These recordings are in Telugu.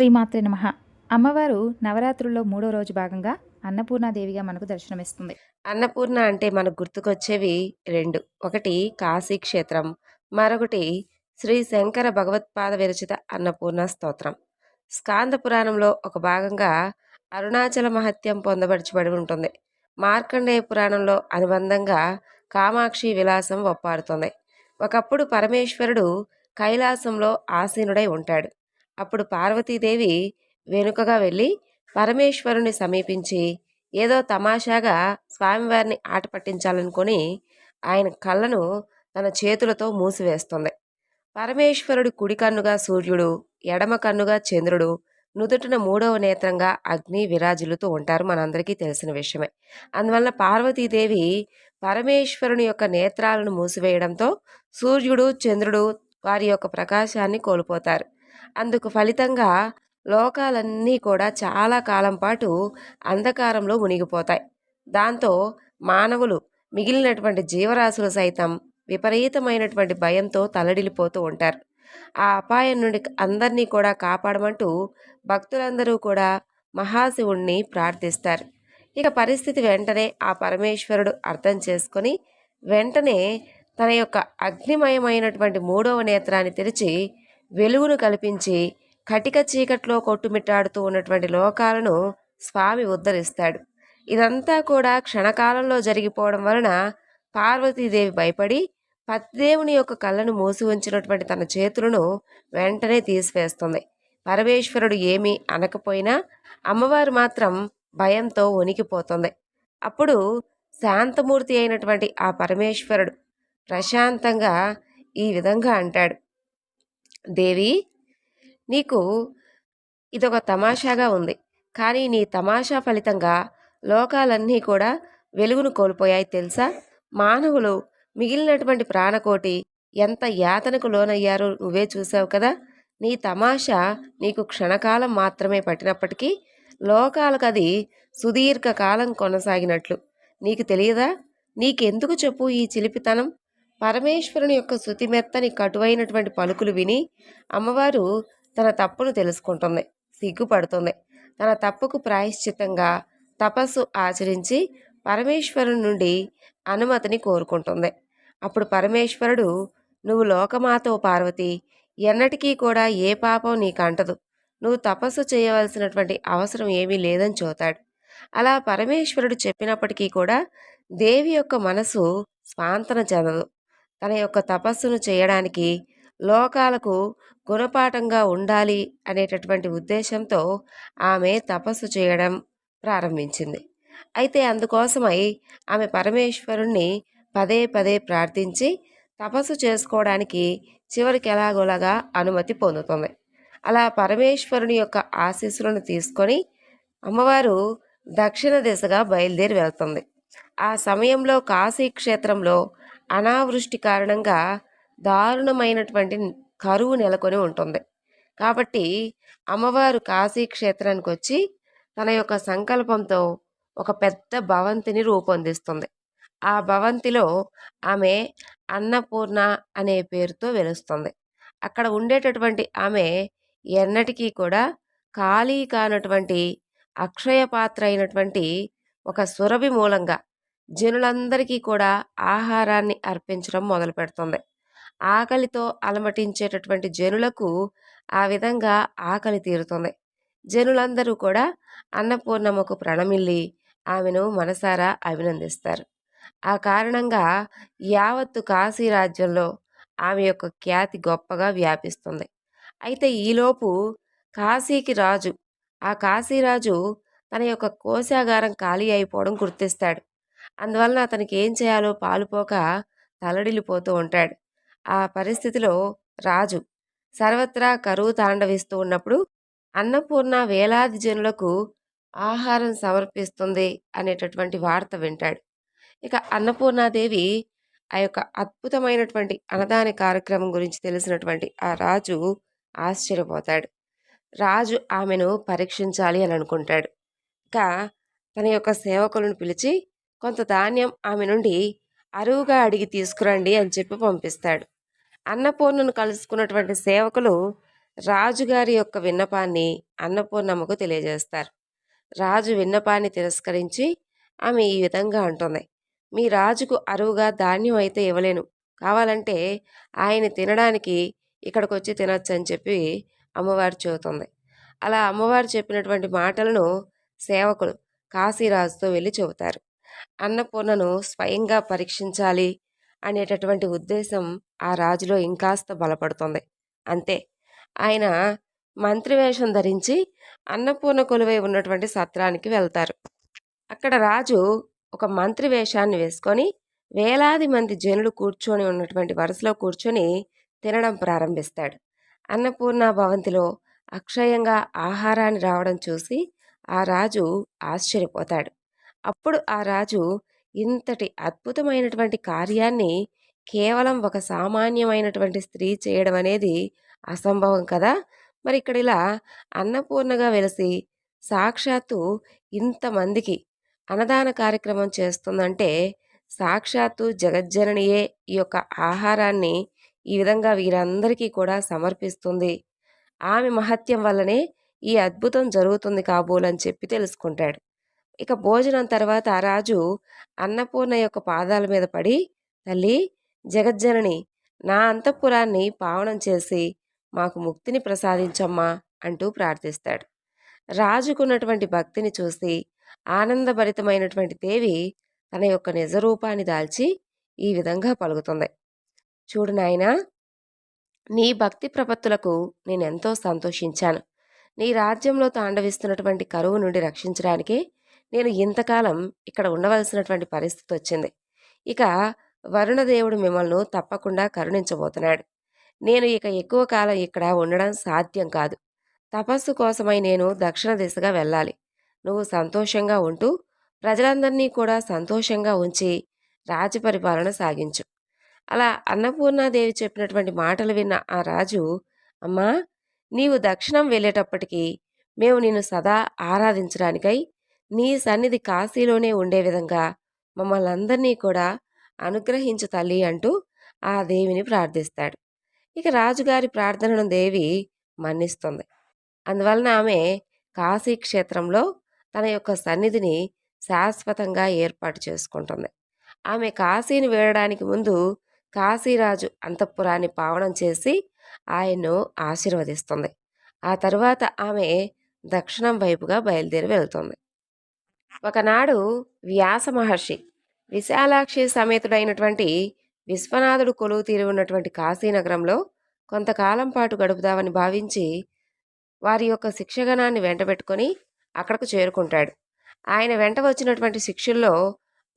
శ్రీమాత్రే నమ. అమ్మవారు నవరాత్రుల్లో మూడో రోజు భాగంగా అన్నపూర్ణాదేవిగా మనకు దర్శనమిస్తుంది. అన్నపూర్ణ అంటే మనకు గుర్తుకొచ్చేవి రెండు. ఒకటి కాశీ క్షేత్రం మరొకటి శ్రీ శంకర భగవత్పాద విరచిత అన్నపూర్ణ స్తోత్రం. స్కాంద పురాణంలో ఒక భాగంగా అరుణాచల మహత్యం పొందపరచబడి ఉంటుంది. మార్కండేయ పురాణంలో అనుబంధంగా కామాక్షి విలాసం ఒప్పారుతుంది. ఒకప్పుడు పరమేశ్వరుడు కైలాసంలో ఆసీనుడై ఉంటాడు. అప్పుడు పార్వతీదేవి వెనుకగా వెళ్ళి పరమేశ్వరుని సమీపించి ఏదో తమాషాగా స్వామివారిని ఆట పట్టించాలనుకొని ఆయన కళ్ళను తన చేతులతో మూసివేస్తుంది. పరమేశ్వరుడి కుడి కన్నుగా సూర్యుడు ఎడమ కన్నుగా చంద్రుడు నుదుటిన మూడవ నేత్రంగా అగ్ని విరాజిల్లుతూ ఉంటారు మనందరికీ తెలిసిన విషయమే. అందువలన పార్వతీదేవి పరమేశ్వరుని యొక్క నేత్రాలను మూసివేయడంతో సూర్యుడు చంద్రుడు వారి యొక్క ప్రకాశాన్ని కోల్పోతారు. అందుకు ఫలితంగా లోకాలన్నీ కూడా చాలా కాలం పాటు అంధకారంలో మునిగిపోతాయి. దాంతో మానవులు మిగిలినటువంటి జీవరాశులు సైతం విపరీతమైనటువంటి భయంతో తలడిల్లిపోతూ ఉంటారు. ఆ అపాయం నుండి అందరినీ కూడా కాపాడమంటూ భక్తులందరూ కూడా మహాశివుణ్ణి ప్రార్థిస్తారు. ఇక పరిస్థితి వెంటనే ఆ పరమేశ్వరుడు అర్థం చేసుకొని వెంటనే తన యొక్క అగ్నిమయమైనటువంటి మూడవ నేత్రాన్ని తెరిచి వెలుగును కల్పించి కటిక చీకట్లో కొట్టుమిట్టాడుతూ ఉన్నటువంటి లోకాలను స్వామి ఉద్ధరిస్తాడు. ఇదంతా కూడా క్షణకాలంలో జరిగిపోవడం వలన పార్వతీదేవి భయపడి పతిదేవుని యొక్క కళ్ళను మూసి ఉంచినటువంటి తన చేతులను వెంటనే తీసివేస్తుంది. పరమేశ్వరుడు ఏమీ అనకపోయినా అమ్మవారు మాత్రం భయంతో వణికిపోతుంది. అప్పుడు శాంతమూర్తి అయినటువంటి ఆ పరమేశ్వరుడు ప్రశాంతంగా ఈ విధంగా అంటాడు. దేవి నీకు ఇదొక తమాషాగా ఉంది. కానీ నీ తమాషా ఫలితంగా లోకాలన్నీ కూడా వెలుగును కోల్పోయాయి తెలుసా? మానవులు మిగిలినటువంటి ప్రాణకోటి ఎంత యాతనకు లోనయ్యారో నువ్వే చూసావు కదా? నీ తమాషా నీకు క్షణకాలం మాత్రమే పట్టినప్పటికీ లోకాలకు అది సుదీర్ఘకాలం కొనసాగినట్లు. నీకు తెలియదా? నీకెందుకు చెప్పు ఈ చిలిపితనం? పరమేశ్వరుని యొక్క శృతిమెత్తని కటువైనటువంటి పలుకులు విని అమ్మవారు తన తప్పును తెలుసుకుంటుంది సిగ్గుపడుతుంది. తన తప్పుకు ప్రాయశ్చిత్తంగా తపస్సు ఆచరించి పరమేశ్వరుని నుండి అనుమతిని కోరుకుంటుంది. అప్పుడు పరమేశ్వరుడు నువ్వు లోకమాతో పార్వతి ఎన్నటికీ కూడా ఏ పాపం నీకు అంటదు. నువ్వు తపస్సు చేయవలసినటువంటి అవసరం ఏమీ లేదని చూతాడు. అలా పరమేశ్వరుడు చెప్పినప్పటికీ కూడా దేవి యొక్క మనసు స్వాంతన చెందదు. తన యొక్క తపస్సును చేయడానికి లోకాలకు గుణపాఠంగా ఉండాలి అనేటటువంటి ఉద్దేశంతో ఆమె తపస్సు చేయడం ప్రారంభించింది. అయితే అందుకోసమై ఆమె పరమేశ్వరుణ్ణి పదే పదే ప్రార్థించి తపస్సు చేసుకోవడానికి చివరికి ఎలాగోలాగా అనుమతి పొందుతుంది. అలా పరమేశ్వరుని యొక్క ఆశీస్సులను తీసుకొని అమ్మవారు దక్షిణ దిశగా బయలుదేరి వెళ్తుంది. ఆ సమయంలో కాశీ క్షేత్రంలో అనావృష్టి కారణంగా దారుణమైనటువంటి కరువు నెలకొని ఉంటుంది. కాబట్టి అమ్మవారు కాశీ క్షేత్రానికి వచ్చి తన యొక్క సంకల్పంతో ఒక పెద్ద భవంతిని రూపొందిస్తుంది. ఆ భవంతిలో ఆమె అన్నపూర్ణ అనే పేరుతో వెలుస్తుంది. అక్కడ ఉండేటటువంటి ఆమె ఎన్నటికీ కూడా ఖాళీ కానటువంటి అక్షయ పాత్ర అయినటువంటి ఒక సురభి మూలంగా జనులందరికీ కూడా ఆహారాన్ని అర్పించడం మొదలు పెడుతుంది. ఆకలితో అలమటించేటటువంటి జనులకు ఆ విధంగా ఆకలి తీరుతుంది. జనులందరూ కూడా అన్నపూర్ణమ్మకు ప్రణమిల్లి ఆమెను మనసారా అభినందిస్తారు. ఆ కారణంగా యావత్తు కాశీ రాజ్యంలో ఆమె యొక్క ఖ్యాతి గొప్పగా వ్యాపిస్తుంది. అయితే ఈలోపు కాశీకి రాజు ఆ కాశీరాజు తన యొక్క కోశాగారం ఖాళీ అయిపోవడం గుర్తిస్తాడు. అందువలన అతనికి ఏం చేయాలో పాలుపోక తలడిల్లిపోతూ ఉంటాడు. ఆ పరిస్థితిలో రాజు సర్వత్రా కరువు తాండవిస్తూ ఉన్నప్పుడు అన్నపూర్ణ వేలాది జనులకు ఆహారం సమర్పిస్తుంది అనేటటువంటి వార్త వింటాడు. ఇక అన్నపూర్ణాదేవి ఆ యొక్క అద్భుతమైనటువంటి అన్నదాన కార్యక్రమం గురించి తెలిసినటువంటి ఆ రాజు ఆశ్చర్యపోతాడు. రాజు ఆమెను పరీక్షించాలి అని అనుకుంటాడు. ఇక తన యొక్క సేవకులను పిలిచి కొంత ధాన్యం ఆమె నుండి అరువుగా అడిగి తీసుకురండి అని చెప్పి పంపిస్తాడు. అన్నపూర్ణను కలుసుకున్నటువంటి సేవకులు రాజుగారి యొక్క విన్నపాన్ని అన్నపూర్ణమ్మకు తెలియజేస్తారు. రాజు విన్నపాన్ని తిరస్కరించి ఆమె ఈ విధంగా అంటుంది. మీ రాజుకు అరువుగా ధాన్యం అయితే ఇవ్వలేను. కావాలంటే ఆయన తినడానికి ఇక్కడికి వచ్చి తినొచ్చు అని చెప్పి అమ్మవారు చెబుతుంది. అలా అమ్మవారు చెప్పినటువంటి మాటలను సేవకులు కాశీరాజుతో వెళ్ళి చెబుతారు. అన్నపూర్ణను స్వయంగా పరీక్షించాలి అనేటటువంటి ఉద్దేశం ఆ రాజులో ఇంకాస్త బలపడుతుంది. అంతే. ఆయన మంత్రివేషం ధరించి అన్నపూర్ణ కొలువై ఉన్నటువంటి సత్రానికి వెళ్తారు. అక్కడ రాజు ఒక మంత్రి వేషాన్ని వేసుకొని వేలాది మంది జనులు కూర్చొని ఉన్నటువంటి వరుసలో కూర్చొని తినడం ప్రారంభిస్తాడు. అన్నపూర్ణ భవంతిలో అక్షయంగా ఆహారాన్ని రావడం చూసి ఆ రాజు ఆశ్చర్యపోతాడు. అప్పుడు ఆ రాజు ఇంతటి అద్భుతమైనటువంటి కార్యాన్ని కేవలం ఒక సామాన్యమైనటువంటి స్త్రీ చేయడం అనేది అసంభవం కదా! మరి ఇక్కడ ఇలా అన్నపూర్ణగా వెలిసి సాక్షాత్తు ఇంతమందికి అన్నదాన కార్యక్రమం చేస్తుందంటే సాక్షాత్తు జగజ్జననియే ఈ యొక్క ఆహారాన్ని ఈ విధంగా వీరందరికీ కూడా సమర్పిస్తుంది. ఆమె మహత్యం వల్లనే ఈ అద్భుతం జరుగుతుంది కాబోలని చెప్పి తెలుసుకుంటాడు. ఇక భోజనం తర్వాత ఆ రాజు అన్నపూర్ణ యొక్క పాదాల మీద పడి తల్లి జగజ్జనని నా అంతఃపురాన్ని పావనం చేసి మాకు ముక్తిని ప్రసాదించమ్మా అంటూ ప్రార్థిస్తాడు. రాజుకున్నటువంటి భక్తిని చూసి ఆనందభరితమైనటువంటి దేవి తన యొక్క నిజరూపాన్ని దాల్చి ఈ విధంగా పలుకుతుంది. చూడు నాయనా నీ భక్తి ప్రపత్తులకు నేనెంతో సంతోషించాను. నీ రాజ్యంలో తాండవిస్తున్నటువంటి కరువు నుండి రక్షించడానికే నేను ఇంతకాలం ఇక్కడ ఉండవలసినటువంటి పరిస్థితి వచ్చింది. ఇక వరుణదేవుడు మిమ్మల్ని తప్పకుండా కరుణించబోతున్నాడు. నేను ఇక ఎక్కువ కాలం ఇక్కడ ఉండడం సాధ్యం కాదు. తపస్సు కోసమై నేను దక్షిణ దిశగా వెళ్ళాలి. నువ్వు సంతోషంగా ఉంటూ ప్రజలందరినీ కూడా సంతోషంగా ఉంచి రాజపరిపాలన సాగించు. అలా అన్నపూర్ణాదేవి చెప్పినటువంటి మాటలు విన్న ఆ రాజు అమ్మా నీవు దక్షిణం వెళ్ళేటప్పటికీ మేము నిన్ను సదా ఆరాధించడానికై నీ సన్నిధి కాశీలోనే ఉండే విధంగా మమ్మల్ని అందరినీ కూడా అనుగ్రహించు తల్లి అంటూ ఆ దేవిని ప్రార్థిస్తాడు. ఇక రాజుగారి ప్రార్థనను దేవి మన్నిస్తుంది. అందువలన ఆమె కాశీ క్షేత్రంలో తన యొక్క సన్నిధిని శాశ్వతంగా ఏర్పాటు చేసుకుంటుంది. ఆమె కాశీని వేయడానికి ముందు కాశీరాజు అంతఃపురాన్ని పావనం చేసి ఆయన్ను ఆశీర్వదిస్తుంది. ఆ తర్వాత ఆమె దక్షిణం వైపుగా బయలుదేరి వెళ్తుంది. ఒకనాడు వ్యాస మహర్షి విశాలాక్షి సమేతుడైనటువంటి విశ్వనాథుడు కొలువు తీరి ఉన్నటువంటి కాశీనగరంలో కొంతకాలం పాటు గడుపుదామని భావించి వారి యొక్క శిక్షగణాన్ని వెంటబెట్టుకొని అక్కడకు చేరుకుంటాడు. ఆయన వెంట వచ్చినటువంటి శిష్యుల్లో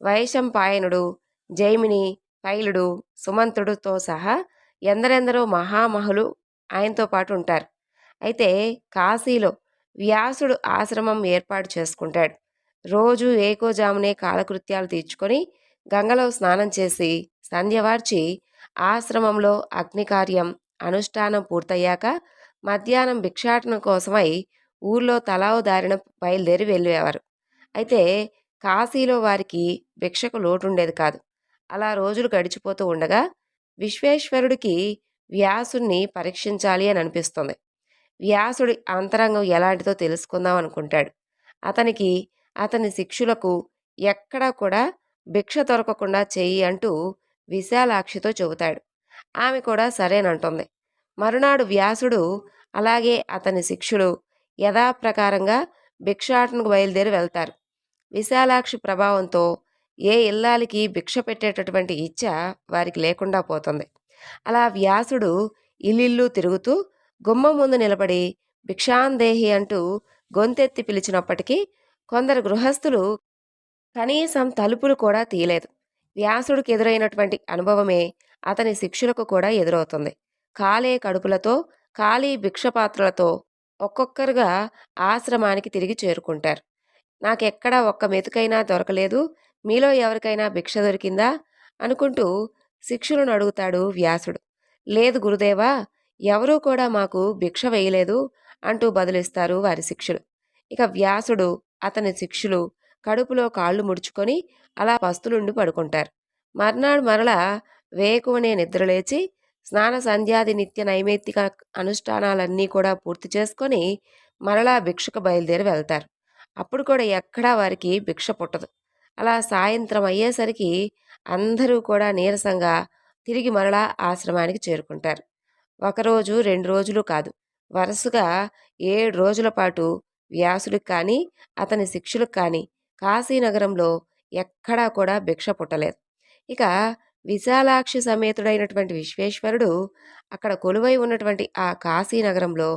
వైశంపాయనుడు జైమిని పైలుడు సుమంతుడుతో సహా ఎందరెందరో మహామహులు ఆయనతో పాటు ఉంటారు. అయితే కాశీలో వ్యాసుడు ఆశ్రమం ఏర్పాటు చేసుకుంటాడు. రోజు ఏకోజామునే కాలకృత్యాలు తీర్చుకొని గంగలో స్నానం చేసి సంధ్యవార్చి ఆశ్రమంలో అగ్నికార్యం అనుష్ఠానం పూర్తయ్యాక మధ్యాహ్నం భిక్షాటన కోసమై ఊర్లో తలావు దారిన బయలుదేరి వెళ్ళేవారు. అయితే కాశీలో వారికి భిక్షకు లోటుండేది కాదు. అలా రోజులు గడిచిపోతూ ఉండగా విశ్వేశ్వరుడికి వ్యాసుణ్ణి పరీక్షించాలి అని అనిపిస్తుంది. వ్యాసుడి అంతరంగం ఎలాంటిదో తెలుసుకుందాం అనుకుంటాడు. అతనికి అతని శిక్షులకు ఎక్కడా కూడా భిక్ష దొరకకుండా చెయ్యి అంటూ విశాలాక్షితో చెబుతాడు. ఆమె కూడా సరేనంటుంది. మరునాడు వ్యాసుడు అలాగే అతని శిష్యులు యథాప్రకారంగా భిక్షాటనకు బయలుదేరి వెళ్తారు. విశాలాక్షి ప్రభావంతో ఏ ఇల్లాలకి భిక్ష పెట్టేటటువంటి ఇచ్చ వారికి లేకుండా పోతుంది. అలా వ్యాసుడు ఇల్లిల్లు తిరుగుతూ గుమ్మం ముందు నిలబడి భిక్షాందేహి అంటూ గొంతెత్తి పిలిచినప్పటికీ కొందరు గృహస్థులు కనీసం తలుపులు కూడా తీయలేదు. వ్యాసుడికి ఎదురైనటువంటి అనుభవమే అతని శిక్షులకు కూడా ఎదురవుతుంది. కాలే కడుపులతో ఖాళీ భిక్షపాత్రలతో ఒక్కొక్కరుగా ఆశ్రమానికి తిరిగి చేరుకుంటారు. నాకెక్కడా ఒక్క మెతుకైనా దొరకలేదు. మీలో ఎవరికైనా భిక్ష దొరికిందా? అనుకుంటూ శిక్షులను అడుగుతాడు వ్యాసుడు. లేదు గురుదేవా ఎవరూ కూడా మాకు భిక్ష వేయలేదు అంటూ బదులిస్తారు వారి శిక్షులు. ఇక వ్యాసుడు అతని శిక్షులు కడుపులో కాళ్ళు ముడుచుకొని అలా పస్తులుండి పడుకుంటారు. మర్నాడు మరలా వేకువనే నిద్రలేచి స్నాన సంధ్యాది నిత్య నైమిత్తిక అనుష్ఠానాలన్నీ కూడా పూర్తి చేసుకొని మరలా భిక్షకు బయలుదేరి వెళ్తారు. అప్పుడు కూడా ఎక్కడా వారికి భిక్ష పుట్టదు. అలా సాయంత్రం అయ్యేసరికి అందరూ కూడా నీరసంగా తిరిగి మరలా ఆశ్రమానికి చేరుకుంటారు. ఒకరోజు రెండు రోజులు కాదు వరుసగా ఏడు రోజుల పాటు వ్యాసుడికి కానీ అతని శిష్యులకు కానీ కాశీనగరంలో ఎక్కడా కూడా భిక్ష పుట్టలేదు. ఇక విశాలాక్షి సమేతుడైనటువంటి విశ్వేశ్వరుడు అక్కడ కొలువై ఉన్నటువంటి ఆ కాశీనగరంలో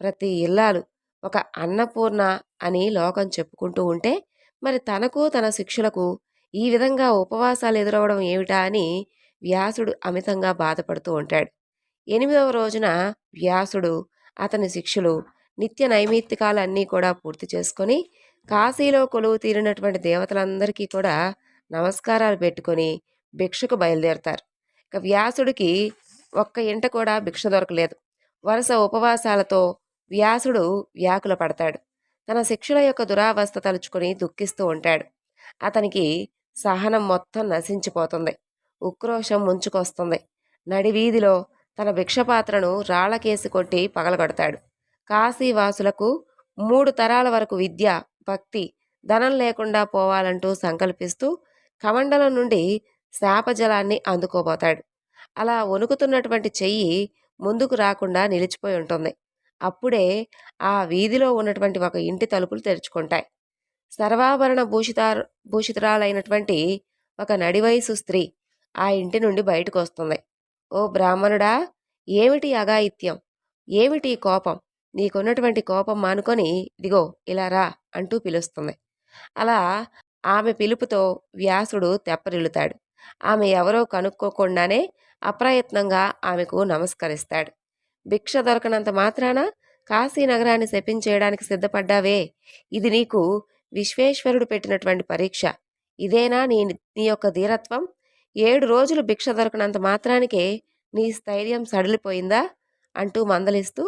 ప్రతి ఇల్లాలు ఒక అన్నపూర్ణ అని లోకం చెప్పుకుంటూ ఉంటే మరి తనకు తన శిక్షులకు ఈ విధంగా ఉపవాసాలు ఎదురవడం ఏమిటా అని వ్యాసుడు అమితంగా బాధపడుతూ ఉంటాడు. ఎనిమిదవ రోజున వ్యాసుడు అతని శిష్యులు నిత్య నైమిత్తికాలన్నీ కూడా పూర్తి చేసుకొని కాశీలో కొలువు తీరినటువంటి దేవతలందరికీ కూడా నమస్కారాలు పెట్టుకొని భిక్షకు బయలుదేరతారు. ఇక వ్యాసుడికి ఒక్క ఇంట కూడా భిక్ష దొరకలేదు. వరుస ఉపవాసాలతో వ్యాసుడు వ్యాకుల పడతాడు. తన శిక్షుల యొక్క దురావస్థ తలుచుకొని దుఃఖిస్తూ ఉంటాడు. అతనికి సహనం మొత్తం నశించిపోతుంది. ఉక్రోషం ముంచుకొస్తుంది. నడివీధిలో తన భిక్షపాత్రను రాళ్ళకేసి కొట్టి పగలగొడతాడు. కాశీవాసులకు మూడు తరాల వరకు విద్య భక్తి ధనం లేకుండా పోవాలంటూ సంకల్పిస్తూ కమండలం నుండి శాపజలాన్ని అందుకోబోతాడు. అలా వణుకుతున్నటువంటి చెయ్యి ముందుకు రాకుండా నిలిచిపోయి ఉంటుంది. అప్పుడే ఆ వీధిలో ఉన్నటువంటి ఒక ఇంటి తలుపులు తెరుచుకుంటాయి. సర్వాభరణ భూషితార్ భూషితురాలైనటువంటి ఒక నడివయసు స్త్రీ ఆ ఇంటి నుండి బయటకు వస్తుంది. ఓ బ్రాహ్మణుడా ఏమిటి అఘాయిత్యం? ఏమిటి కోపం? నీకున్నటువంటి కోపం మానుకొని ఇదిగో ఇలా రా అంటూ పిలుస్తుంది. అలా ఆమె పిలుపుతో వ్యాసుడు తెప్పరిల్లుతాడు. ఆమె ఎవరో కనుక్కోకుండానే అప్రయత్నంగా ఆమెకు నమస్కరిస్తాడు. భిక్ష దొరకనంత మాత్రాన కాశీ నగరాన్ని శపించేయడానికి సిద్ధపడ్డావే. ఇది నీకు విశ్వేశ్వరుడు పెట్టినటువంటి పరీక్ష. ఇదేనా నీ నీ యొక్క ధీరత్వం? ఏడు రోజులు భిక్ష దొరకనంత మాత్రానికే నీ స్థైర్యం సడిలిపోయిందా? అంటూ మందలిస్తూ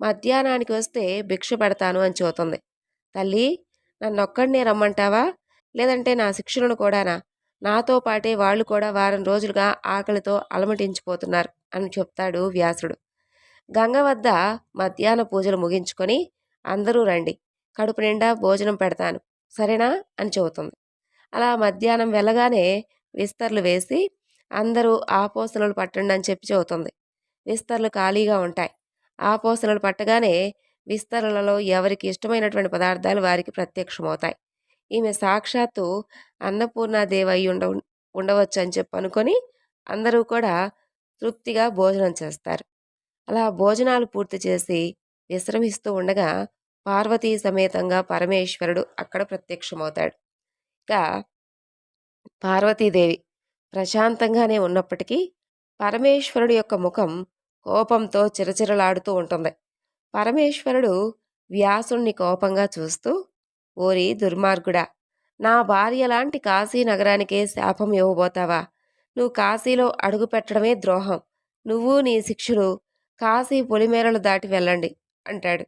మధ్యాహ్నానికి వస్తే భిక్ష పెడతాను అని చూతుంది తల్లి నన్నొక్కడినే రమ్మంటావా? లేదంటే నా శిక్షణను కూడానా? నాతో పాటే వాళ్ళు కూడా వారం రోజులుగా ఆకలితో అలమటించిపోతున్నారు అని చెప్తాడు వ్యాసుడు. గంగ వద్ద మధ్యాహ్న పూజలు ముగించుకొని అందరూ రండి. కడుపు నిండా భోజనం పెడతాను. సరేనా? అని చెబుతుంది. అలా మధ్యాహ్నం వెళ్ళగానే విస్తర్లు వేసి అందరూ ఆపోసనలు పట్టండి అని చెప్పి చెబుతుంది. విస్తర్లు ఖాళీగా ఉంటాయి. ఆపోసనలు పట్టగానే విస్తరణలో ఎవరికి ఇష్టమైనటువంటి పదార్థాలు వారికి ప్రత్యక్షమవుతాయి. ఈమె సాక్షాత్తు అన్నపూర్ణాదేవి అయి ఉండ ఉండవచ్చు అని చెప్పి అనుకొని అందరూ కూడా తృప్తిగా భోజనం చేస్తారు. అలా భోజనాలు పూర్తి చేసి విశ్రమిస్తూ ఉండగా పార్వతీ సమేతంగా పరమేశ్వరుడు అక్కడ ప్రత్యక్షమవుతాడు. ఇక పార్వతీదేవి ప్రశాంతంగానే ఉన్నప్పటికీ పరమేశ్వరుడు యొక్క ముఖం కోపంతో చిరచిరలాడుతూ ఉంటుంది. పరమేశ్వరుడు వ్యాసుణ్ణి కోపంగా చూస్తూ ఓరి దుర్మార్గుడా నా భార్య లాంటి కాశీ నగరానికే శాపం ఇవ్వబోతావా? నువ్వు కాశీలో అడుగు పెట్టడమే ద్రోహం. నువ్వు నీ శిక్షులు కాశీ పొలిమేరలు దాటి వెళ్ళండి అంటాడు.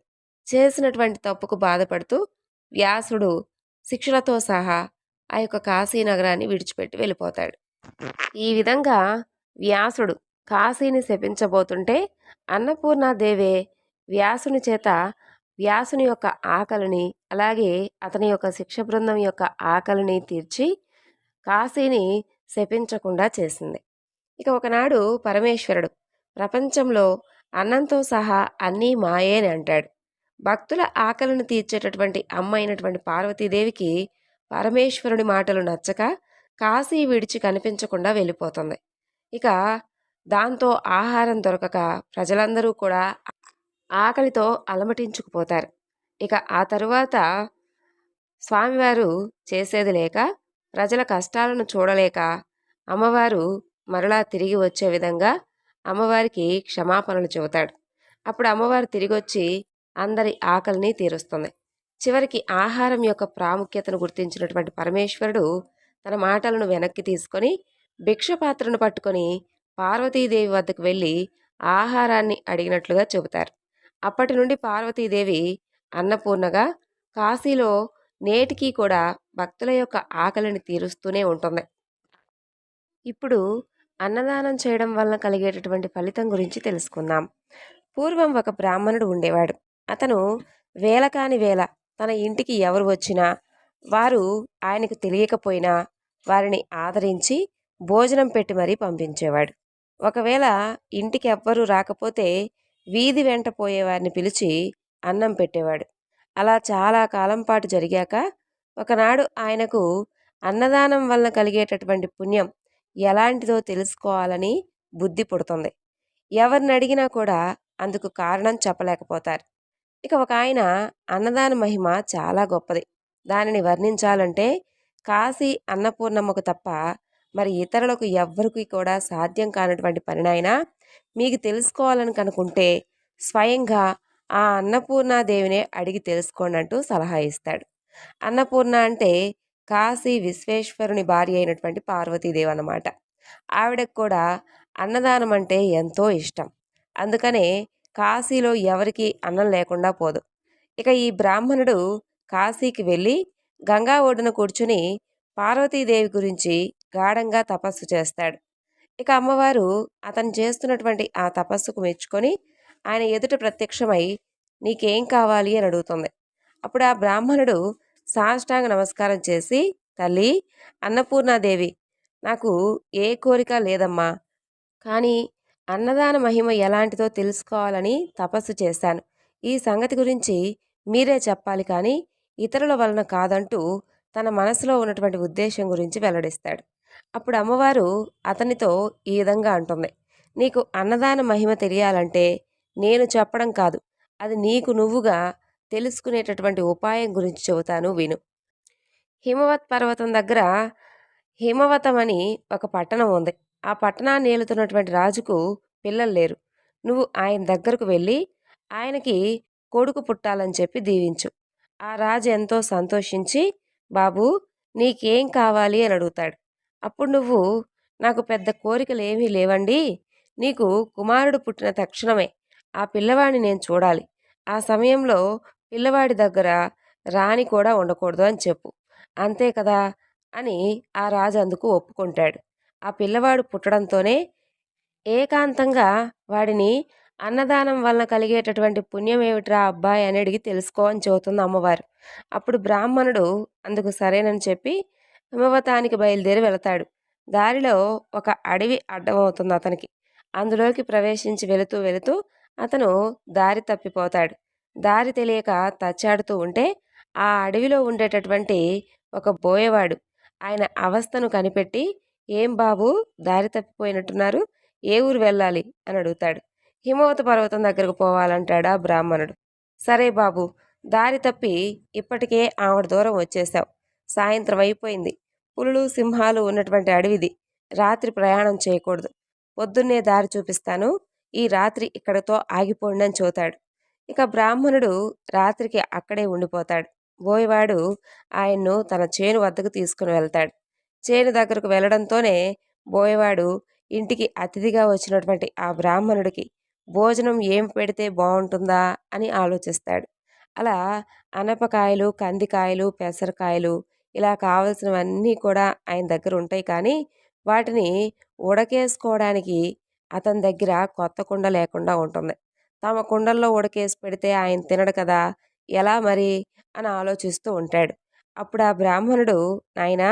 చేసినటువంటి తప్పుకు బాధపడుతూ వ్యాసుడు శిక్షలతో సహా ఆ యొక్క కాశీ నగరాన్ని విడిచిపెట్టి వెళ్ళిపోతాడు. ఈ విధంగా వ్యాసుడు కాశీని శపించబోతుంటే అన్నపూర్ణాదేవే వ్యాసుని చేత వ్యాసుని యొక్క ఆకలిని అలాగే అతని యొక్క శిక్ష బృందం యొక్క ఆకలిని తీర్చి కాశీని శపించకుండా చేసింది. ఇక ఒకనాడు పరమేశ్వరుడు ప్రపంచంలో అన్నంతో సహా అన్నీ మాయే అని అంటాడు. భక్తుల ఆకలిని తీర్చేటటువంటి అమ్మ అయినటువంటి పార్వతీదేవికి పరమేశ్వరుని మాటలు నచ్చక కాశీ విడిచి కనిపించకుండా వెళ్ళిపోతుంది. ఇక దాంతో ఆహారం దొరకక ప్రజలందరూ కూడా ఆకలితో అలమటించుకుపోతారు. ఇక ఆ తరువాత స్వామివారు చేసేది లేక ప్రజల కష్టాలను చూడలేక అమ్మవారు మరలా తిరిగి వచ్చే విధంగా అమ్మవారికి క్షమాపణలు చెబుతాడు. అప్పుడు అమ్మవారు తిరిగి వచ్చి అందరి ఆకలిని తీరుస్తుంది. చివరికి ఆహారం యొక్క ప్రాముఖ్యతను గుర్తించినటువంటి పరమేశ్వరుడు తన మాటలను వెనక్కి తీసుకొని భిక్షపాత్రను పట్టుకొని పార్వతీదేవి వద్దకు వెళ్ళి ఆహారాన్ని అడిగినట్లుగా చెబుతారు. అప్పటి నుండి పార్వతీదేవి అన్నపూర్ణగా కాశీలో నేటికి కూడా భక్తుల యొక్క ఆకలిని తీరుస్తూనే ఉంటుంది. ఇప్పుడు అన్నదానం చేయడం వలన కలిగేటటువంటి ఫలితం గురించి తెలుసుకుందాం. పూర్వం ఒక బ్రాహ్మణుడు ఉండేవాడు. అతను వేల కాని వేల తన ఇంటికి ఎవరు వచ్చినా వారు ఆయనకు తెలియకపోయినా వారిని ఆదరించి భోజనం పెట్టి మరీ పంపించేవాడు. ఒకవేళ ఇంటికి ఎవ్వరూ రాకపోతే వీధి వెంట పోయేవారిని పిలిచి అన్నం పెట్టేవాడు. అలా చాలా కాలం పాటు జరిగాక ఒకనాడు ఆయనకు అన్నదానం వలన కలిగేటటువంటి పుణ్యం ఎలాంటిదో తెలుసుకోవాలని బుద్ధి పుడుతుంది. ఎవరిని అడిగినా కూడా అందుకు కారణం చెప్పలేకపోతారు. ఇక ఒక ఆయన అన్నదాన మహిమ చాలా గొప్పది. దానిని వర్ణించాలంటే కాశీ అన్నపూర్ణమ్మకు తప్ప మరి ఇతరులకు ఎవ్వరికి కూడా సాధ్యం కానటువంటి పనినైనా మీకు తెలుసుకోవాలని కనుకుంటే స్వయంగా ఆ అన్నపూర్ణాదేవినే అడిగి తెలుసుకోండి అంటూ సలహా ఇస్తాడు. అన్నపూర్ణ అంటే కాశీ విశ్వేశ్వరుని భార్య అయినటువంటి పార్వతీదేవి అన్నమాట. ఆవిడకు కూడా అన్నదానం అంటే ఎంతో ఇష్టం. అందుకనే కాశీలో ఎవరికి అన్నం లేకుండా పోదు. ఇక ఈ బ్రాహ్మణుడు కాశీకి వెళ్ళి గంగా ఒడ్డున కూర్చుని పార్వతీదేవి గురించి గాఢంగా తపస్సు చేస్తాడు. ఇక అమ్మవారు అతను చేస్తున్నటువంటి ఆ తపస్సుకు మెచ్చుకొని ఆయన ఎదుట ప్రత్యక్షమై నీకేం కావాలి? అని అడుగుతుంది. అప్పుడు ఆ బ్రాహ్మణుడు సాష్టాంగ నమస్కారం చేసి తల్లి అన్నపూర్ణాదేవి నాకు ఏ కోరిక లేదమ్మా. కానీ అన్నదాన మహిమ ఎలాంటిదో తెలుసుకోవాలని తపస్సు చేశాను. ఈ సంగతి గురించి మీరే చెప్పాలి కానీ ఇతరుల వలన కాదంటూ తన మనసులో ఉన్నటువంటి ఉద్దేశం గురించి వెల్లడిస్తాడు. అప్పుడు అమ్మవారు అతనితో ఈ విధంగా అంటుంది. నీకు అన్నదాన మహిమ తెలియాలంటే నేను చెప్పడం కాదు. అది నీకు నువ్వుగా తెలుసుకునేటటువంటి ఉపాయం గురించి చెబుతాను విను. హిమవత్ పర్వతం దగ్గర హిమవతం అని ఒక పట్టణం ఉంది. ఆ పట్టణాన్ని ఏలుతున్నటువంటి రాజుకు పిల్లలు లేరు. నువ్వు ఆయన దగ్గరకు వెళ్ళి ఆయనకి కొడుకు పుట్టాలని చెప్పి దీవించు. ఆ రాజు ఎంతో సంతోషించి బాబు నీకేం కావాలి అని అడుగుతాడు. అప్పుడు నువ్వు నాకు పెద్ద కోరికలు ఏమీ లేవండి. నీకు కుమారుడు పుట్టిన తక్షణమే ఆ పిల్లవాడిని నేను చూడాలి. ఆ సమయంలో పిల్లవాడి దగ్గర రాణి కూడా ఉండకూడదు అని చెప్పు. అంతే కదా అని ఆ రాజు అందుకు ఒప్పుకుంటాడు. ఆ పిల్లవాడు పుట్టడంతోనే ఏకాంతంగా వాడిని అన్నదానం వలన కలిగేటటువంటి పుణ్యం ఏమిట్రా అబ్బాయి అని అడిగి తెలుసుకో అని చెబుతుంది అమ్మవారు. అప్పుడు బ్రాహ్మణుడు అందుకు సరేనని చెప్పి హిమవతానికి బయలుదేరి వెళతాడు. దారిలో ఒక అడవి అడ్డమవుతుంది అతనికి. అందులోకి ప్రవేశించి వెళుతూ వెళుతూ అతను దారి తప్పిపోతాడు. దారి తెలియక తచ్చాడుతూ ఉంటే ఆ అడవిలో ఉండేటటువంటి ఒక బోయవాడు ఆయన అవస్థను కనిపెట్టి ఏం బాబు దారి తప్పిపోయినట్టున్నారు. ఏ ఊరు వెళ్ళాలి? అని అడుగుతాడు. హిమవత పర్వతం దగ్గరకు పోవాలంటాడు ఆ బ్రాహ్మణుడు. సరే బాబు దారి తప్పి ఇప్పటికే ఆవిడ దూరం వచ్చేశావు. సాయంత్రం అయిపోయింది. పులులు సింహాలు ఉన్నటువంటి అడవిది. రాత్రి ప్రయాణం చేయకూడదు. పొద్దున్నే దారి చూపిస్తాను. ఈ రాత్రి ఇక్కడతో ఆగిపోండి అని చూతాడు ఇక బ్రాహ్మణుడు రాత్రికి అక్కడే ఉండిపోతాడు. బోయవాడు ఆయన్ను తన చేను వద్దకు తీసుకుని వెళ్తాడు. చేను దగ్గరకు వెళ్ళడంతోనే బోయవాడు ఇంటికి అతిథిగా వచ్చినటువంటి ఆ బ్రాహ్మణుడికి భోజనం ఏం పెడితే బాగుంటుందా? అని ఆలోచిస్తాడు. అలా అనపకాయలు కందికాయలు పెసరకాయలు ఇలా కావలసినవన్నీ కూడా ఆయన దగ్గర ఉంటాయి. కానీ వాటిని ఉడకేసుకోవడానికి అతని దగ్గర కొత్త కుండ లేకుండా ఉంటుంది. తమ కుండల్లో ఉడకేసి పెడితే ఆయన తినడు కదా ఎలా మరి? అని ఆలోచిస్తూ ఉంటాడు. అప్పుడు ఆ బ్రాహ్మణుడు నాయనా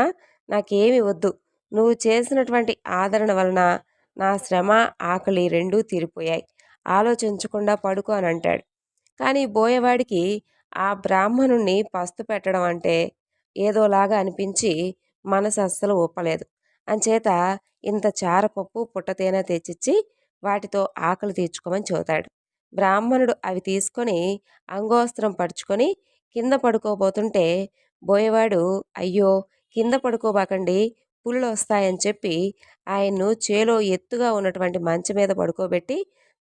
నాకేమి వద్దు. నువ్వు చేసినటువంటి ఆదరణ వలన నా శ్రమ ఆకలి రెండూ తీరిపోయాయి. ఆలోచించకుండా పడుకో అని అంటాడు. కానీ బోయవాడికి ఆ బ్రాహ్మణుణ్ణి పస్తు పెట్టడం అంటే ఏదోలాగా అనిపించి మనసు అస్సలు ఒప్పలేదు అంచేత ఇంత చారపప్పు పుట్టతేనె తెచ్చిచ్చి వాటితో ఆకలి తీర్చుకోమని చెబుతాడు. బ్రాహ్మణుడు అవి తీసుకొని అంగోస్త్రం పరుచుకొని కింద పడుకోబోతుంటే బోయవాడు అయ్యో కింద పడుకోబాకండి పుల్లు వస్తాయని చెప్పి ఆయన్ను చేలో ఎత్తుగా ఉన్నటువంటి మంచం మీద పడుకోబెట్టి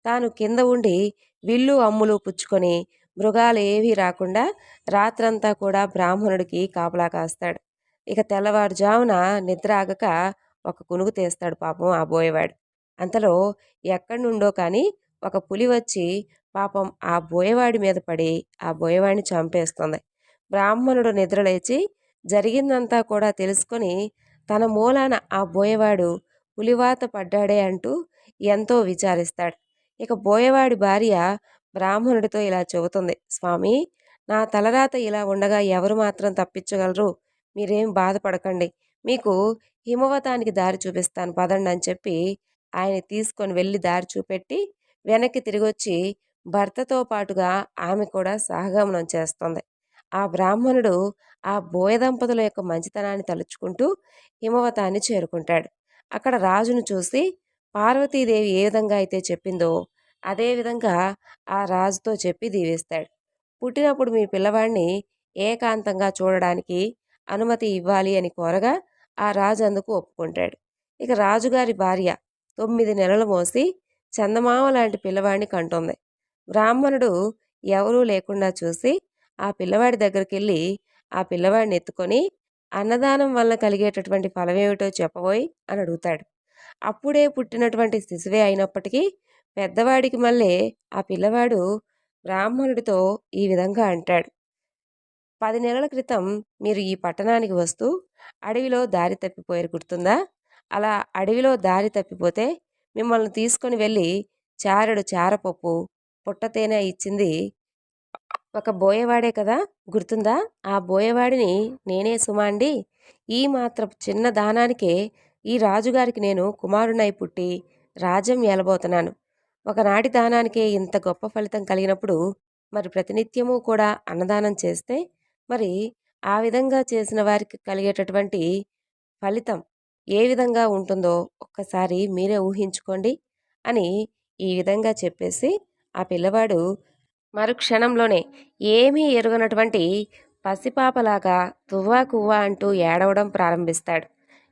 తాను కింద ఉండి విల్లు అమ్ములు పుచ్చుకొని మృగాలు ఏవీ రాకుండా రాత్రంతా కూడా బ్రాహ్మణుడికి కాపలా కాస్తాడు. ఇక తెల్లవారుజామున నిద్ర ఆగక ఒక కునుగు తీస్తాడు పాపం ఆ బోయవాడు. అంతలో ఎక్కడి నుండో కానీ ఒక పులి వచ్చి పాపం ఆ బోయవాడి మీద పడి ఆ బోయవాడిని చంపేస్తుంది. బ్రాహ్మణుడు నిద్రలేచి జరిగిందంతా కూడా తెలుసుకొని తన మూలాన ఆ బోయవాడు పులివాత పడ్డాడే అంటూ ఎంతో విచారిస్తాడు. ఇక బోయవాడి భార్య బ్రాహ్మణుడితో ఇలా చెబుతుంది స్వామి నా తలరాత ఇలా ఉండగా ఎవరు మాత్రం తప్పించగలరు? మీరేం బాధపడకండి. మీకు హిమవతానికి దారి చూపిస్తాను పదండి అని చెప్పి ఆయన తీసుకొని వెళ్ళి దారి చూపెట్టి వెనక్కి తిరిగొచ్చి భర్తతో పాటుగా ఆమె కూడా సహగమనం చేస్తుంది. ఆ బ్రాహ్మణుడు ఆ బోయ దంపతుల యొక్క మంచితనాన్ని తలుచుకుంటూ హిమవతాన్ని చేరుకుంటాడు. అక్కడ రాజును చూసి పార్వతీదేవి ఏ విధంగా అయితే చెప్పిందో అదేవిధంగా ఆ రాజుతో చెప్పి దీవిస్తాడు. పుట్టినప్పుడు మీ పిల్లవాడిని ఏకాంతంగా చూడడానికి అనుమతి ఇవ్వాలి అని కోరగా ఆ రాజు అందుకు ఒప్పుకుంటాడు. ఇక రాజుగారి భార్య తొమ్మిది నెలలు మోసి చందమామ లాంటి పిల్లవాడిని కంటుంది. బ్రాహ్మణుడు ఎవరూ లేకుండా చూసి ఆ పిల్లవాడి దగ్గరికి వెళ్ళి ఆ పిల్లవాడిని ఎత్తుకొని అన్నదానం వల్ల కలిగేటటువంటి ఫలమేమిటో చెప్పబోయి అని అడుగుతాడు. అప్పుడే పుట్టినటువంటి శిశువే అయినప్పటికీ పెద్దవాడికి మళ్ళీ ఆ పిల్లవాడు బ్రాహ్మణుడితో ఈ విధంగా అంటాడు. పది నెలల క్రితం మీరు ఈ పట్టణానికి వస్తూ అడవిలో దారి తప్పిపోయారు గుర్తుందా? అలా అడవిలో దారి తప్పిపోతే మిమ్మల్ని తీసుకొని వెళ్ళి చారుడు చారపప్పు పుట్టతేనె ఇచ్చింది ఒక బోయవాడే కదా? గుర్తుందా? ఆ బోయవాడిని నేనే సుమాండి ఈ మాత్రం చిన్న దానానికే ఈ రాజుగారికి నేను కుమారునై పుట్టి రాజ్యం ఏలబోతున్నాను. ఒకనాటి దానానికే ఇంత గొప్ప ఫలితం కలిగినప్పుడు మరి ప్రతినిత్యము కూడా అన్నదానం చేస్తే మరి ఆ విధంగా చేసిన వారికి కలిగేటటువంటి ఫలితం ఏ విధంగా ఉంటుందో ఒక్కసారి మీరే ఊహించుకోండి అని ఈ విధంగా చెప్పేసి ఆ పిల్లవాడు మరుక్షణంలోనే ఏమీ ఎరుగనటువంటి పసిపాపలాగా తువ్వా కువ్వా అంటూ ఏడవడం ప్రారంభిస్తాడు.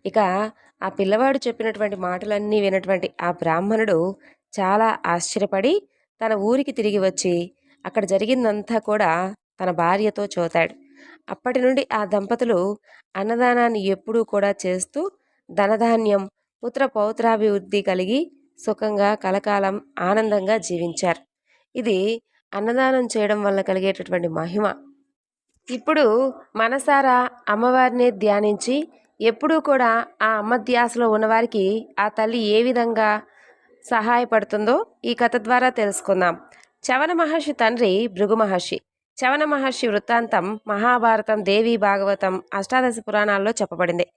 ఇక ఆ పిల్లవాడు చెప్పినటువంటి మాటలన్నీ వినటువంటి ఆ బ్రాహ్మణుడు చాలా ఆశ్చర్యపడి తన ఊరికి తిరిగి వచ్చి అక్కడ జరిగిందంతా కూడా తన భార్యతో చూతాడు. అప్పటి నుండి ఆ దంపతులు అన్నదానాన్ని ఎప్పుడూ కూడా చేస్తూ ధనధాన్యం పుత్ర పౌత్రాభివృద్ధి కలిగి సుఖంగా కలకాలం ఆనందంగా జీవించారు. ఇది అన్నదానం చేయడం వల్ల కలిగేటటువంటి మహిమ. ఇప్పుడు మనసారా అమ్మవారిని ధ్యానించి ఎప్పుడూ కూడా ఆ అమ్మ ధ్యాసలో ఉన్నవారికి ఆ తల్లి ఏ విధంగా సహాయపడుతుందో ఈ కథ ద్వారా తెలుసుకుందాం. చవన మహర్షి తండ్రి భృగు మహర్షి. చవన మహర్షి వృత్తాంతం మహాభారతం దేవి భాగవతం అష్టాదశ పురాణాల్లో చెప్పబడింది.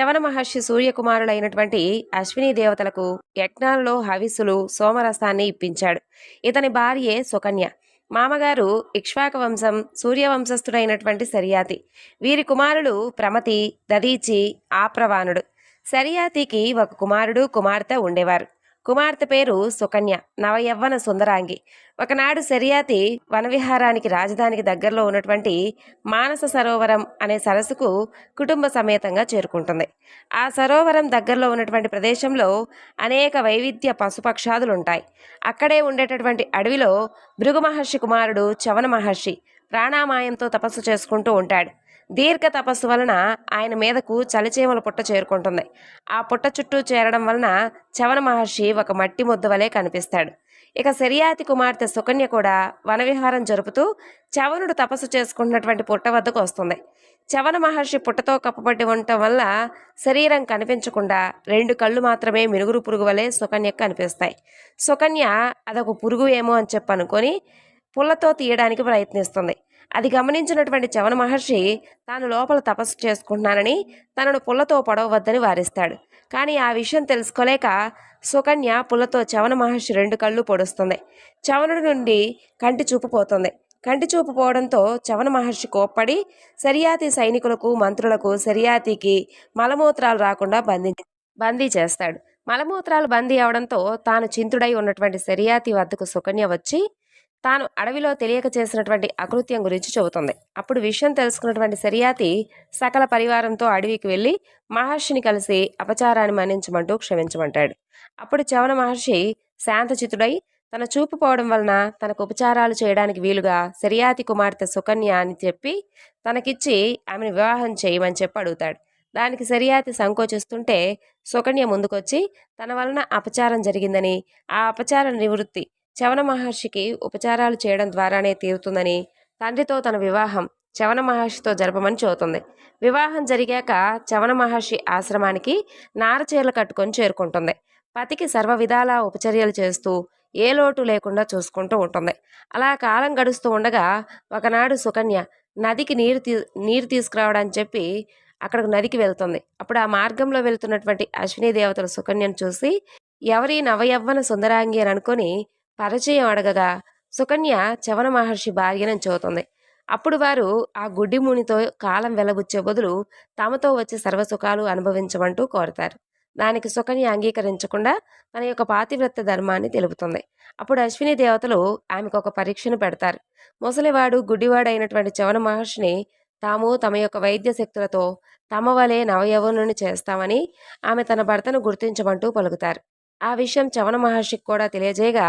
చవన మహర్షి సూర్యకుమారులైనటువంటి అశ్విని దేవతలకు యజ్ఞాలలో హవిస్సులు సోమరసాన్ని ఇప్పించాడు. ఇతని భార్యే సుకన్య. మామగారు ఇక్ష్వాక వంశం సూర్యవంశస్థుడైనటువంటి సరియాతి. వీరి కుమారులు ప్రమతి దదీచి ఆప్రవాణుడు. సరియాతికి ఒక కుమారుడు కుమార్తె ఉండేవారు. కుమార్తె పేరు సుకన్య నవయవ్వన సుందరాంగి. ఒకనాడు సెరియాతి వనవిహారానికి రాజధానికి దగ్గరలో ఉన్నటువంటి మానస సరోవరం అనే సరస్సుకు కుటుంబ సమేతంగా చేరుకుంటుంది. ఆ సరోవరం దగ్గరలో ఉన్నటువంటి ప్రదేశంలో అనేక వైవిధ్య పశుపక్షాదులు ఉంటాయి అక్కడే ఉండేటటువంటి అడవిలో భృగు మహర్షి కుమారుడు చవన మహర్షి ప్రాణామాయంతో తపస్సు చేసుకుంటూ ఉంటాడు. దీర్ఘ తపస్సు వలన ఆయన మీదకు చలిచీమల పుట్ట చేరుకుంటుంది. ఆ పుట్ట చుట్టూ చేరడం వలన చవన మహర్షి ఒక మట్టి ముద్ద వలె కనిపిస్తాడు. ఇక శరియాతి కుమార్తె సుకన్య కూడా వనవిహారం జరుపుతూ చవనుడు తపస్సు చేసుకుంటున్నటువంటి పుట్ట వద్దకు వస్తుంది. చవన మహర్షి పుట్టతో కప్పబడి ఉండటం వల్ల శరీరం కనిపించకుండా రెండు కళ్ళు మాత్రమే మినుగురు పురుగు వలె సుకన్యకు కనిపిస్తాయి. సుకన్య అదొక పురుగు ఏమో అని చెప్పనుకొని పుల్లతో తీయడానికి ప్రయత్నిస్తుంది. అది గమనించినటువంటి చవన మహర్షి తాను లోపల తపస్సు చేసుకుంటున్నానని తనను పుల్లతో పొడవద్దని వారిస్తాడు. కానీ ఆ విషయం తెలుసుకోలేక సుకన్య పుల్లతో చవన మహర్షి రెండు కళ్ళు పొడుస్తుంది. చవనుడి నుండి కంటి చూపు పోతుంది. కంటి చూపు పోవడంతో చవన మహర్షి కోప్పడి సరియాతి సైనికులకు మంత్రులకు సరియాతికి మలమూత్రాలు రాకుండా బంధి బందీ చేస్తాడు. మలమూత్రాలు బందీ అవడంతో తాను చింతుడై ఉన్నటువంటి సరియాతి వద్దకు సుకన్య వచ్చి తాను అడవిలో తెలియక చేసినటువంటి అకృత్యం గురించి చెబుతుంది. అప్పుడు విషయం తెలుసుకున్నటువంటి సరియాతి సకల పరివారంతో అడవికి వెళ్ళి మహర్షిని కలిసి అపచారాన్ని మన్నించమంటూ క్షమించమంటాడు. అప్పుడు చవన మహర్షి శాంతచితుడై తన చూపు పోవడం వలన తనకు ఉపచారాలు చేయడానికి వీలుగా సరియాతి కుమార్తె సుకన్య అని చెప్పి తనకిచ్చి ఆమెను వివాహం చేయమని చెప్పి అడుగుతాడు. దానికి సరియాతి సంకోచిస్తుంటే సుకన్య ముందుకొచ్చి తన వలన అపచారం జరిగిందని ఆ అపచార నివృత్తి చవన మహర్షికి ఉపచారాలు చేయడం ద్వారానే తీరుతుందని తండ్రితో తన వివాహం చవన మహర్షితో జరపమని చెబుతుంది. వివాహం జరిగాక చవన మహర్షి ఆశ్రమానికి నారచీరలు కట్టుకొని చేరుకుంటుంది. పతికి సర్వ విధాల ఉపచర్యలు చేస్తూ ఏ లోటు లేకుండా చూసుకుంటూ ఉంటుంది. అలా కాలం గడుస్తూ ఉండగా ఒకనాడు సుకన్య నదికి నీరు తీ నీరు తీసుకురావడానికి చెప్పి అక్కడికి నదికి వెళ్తుంది. అప్పుడు ఆ మార్గంలో వెళ్తున్నటువంటి అశ్విని దేవతలు సుకన్యను చూసి ఎవరి నవయవ్వన సుందరాంగి అని అనుకొని పరిచయం అడగగా సుకన్య చవన మహర్షి భార్యనని చెబుతుంది. అప్పుడు వారు ఆ గుడ్డి మునితో కాలం వెలబుచ్చే బదులు తమతో వచ్చే సర్వసుఖాలు అనుభవించమంటూ కోరతారు. దానికి సుకన్య అంగీకరించకుండా తన యొక్క పాతివ్రత్య ధర్మాన్ని తెలుపుతుంది. అప్పుడు అశ్విని దేవతలు ఆమెకు ఒక పరీక్షను పెడతారు. ముసలివాడు గుడ్డివాడైనటువంటి చవన మహర్షిని తాము తమ యొక్క వైద్య శక్తులతో తమ వలె నవయవనుని చేస్తామని ఆమె తన భర్తను గుర్తించమంటూ పలుకుతారు. ఆ విషయం చవన మహర్షికి కూడా తెలియజేయగా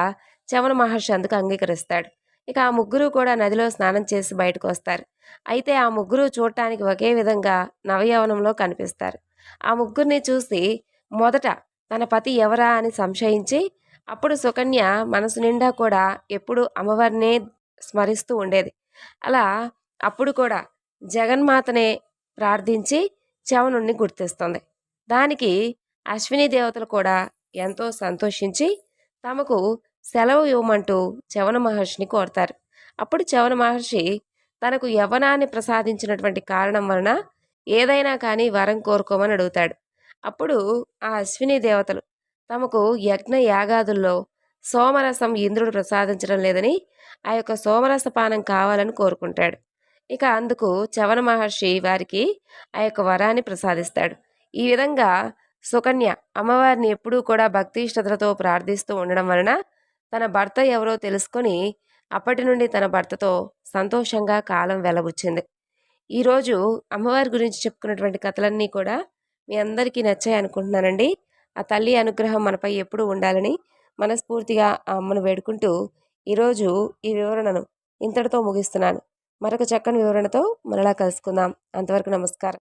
చవన మహర్షి అందుకు అంగీకరిస్తాడు. ఇక ఆ ముగ్గురు కూడా నదిలో స్నానం చేసి బయటకు వస్తారు అయితే ఆ ముగ్గురు చూడటానికి ఒకే విధంగా నవయవనంలో కనిపిస్తారు. ఆ ముగ్గురిని చూసి మొదట తన పతి ఎవరా అని సంశయించి అప్పుడు సుకన్య మనసు నిండా కూడా ఎప్పుడు అమ్మవారినే స్మరిస్తూ ఉండేది. అలా అప్పుడు కూడా జగన్మాతనే ప్రార్థించి చవనుణ్ణి గుర్తిస్తుంది. దానికి అశ్విని దేవతలు కూడా ఎంతో సంతోషించి తమకు సెలవు ఇవ్వమంటూ చవన మహర్షిని కోరతారు. అప్పుడు చవన మహర్షి తనకు యవనాన్ని ప్రసాదించినటువంటి కారణం వలన ఏదైనా కానీ వరం కోరుకోమని అడుగుతాడు. అప్పుడు ఆ అశ్విని దేవతలు తమకు యజ్ఞ యాగాదుల్లో సోమరసం ఇంద్రుడు ప్రసాదించడం లేదని ఆ యొక్క సోమరస పానం కావాలని కోరుకుంటాడు. ఇక అందుకు చవన మహర్షి వారికి ఆ యొక్క వరాన్ని ప్రసాదిస్తాడు. ఈ విధంగా సుకన్య అమ్మవారిని ఎప్పుడూ కూడా భక్తి ఇష్టతలతో ప్రార్థిస్తూ ఉండడం వలన తన భర్త ఎవరో తెలుసుకొని అప్పటి నుండి తన భర్తతో సంతోషంగా కాలం వెలబుచ్చింది. ఈరోజు అమ్మవారి గురించి చెప్పుకున్నటువంటి కథలన్నీ కూడా మీ అందరికీ నచ్చాయి అనుకుంటున్నానండి. ఆ తల్లి అనుగ్రహం మనపై ఎప్పుడూ ఉండాలని మనస్ఫూర్తిగా ఆ అమ్మను వేడుకుంటూ ఈరోజు ఈ వివరణను ఇంతటితో ముగిస్తున్నాను. మరొక చక్కని వివరణతో మరలా కలుసుకుందాం. అంతవరకు నమస్కారం.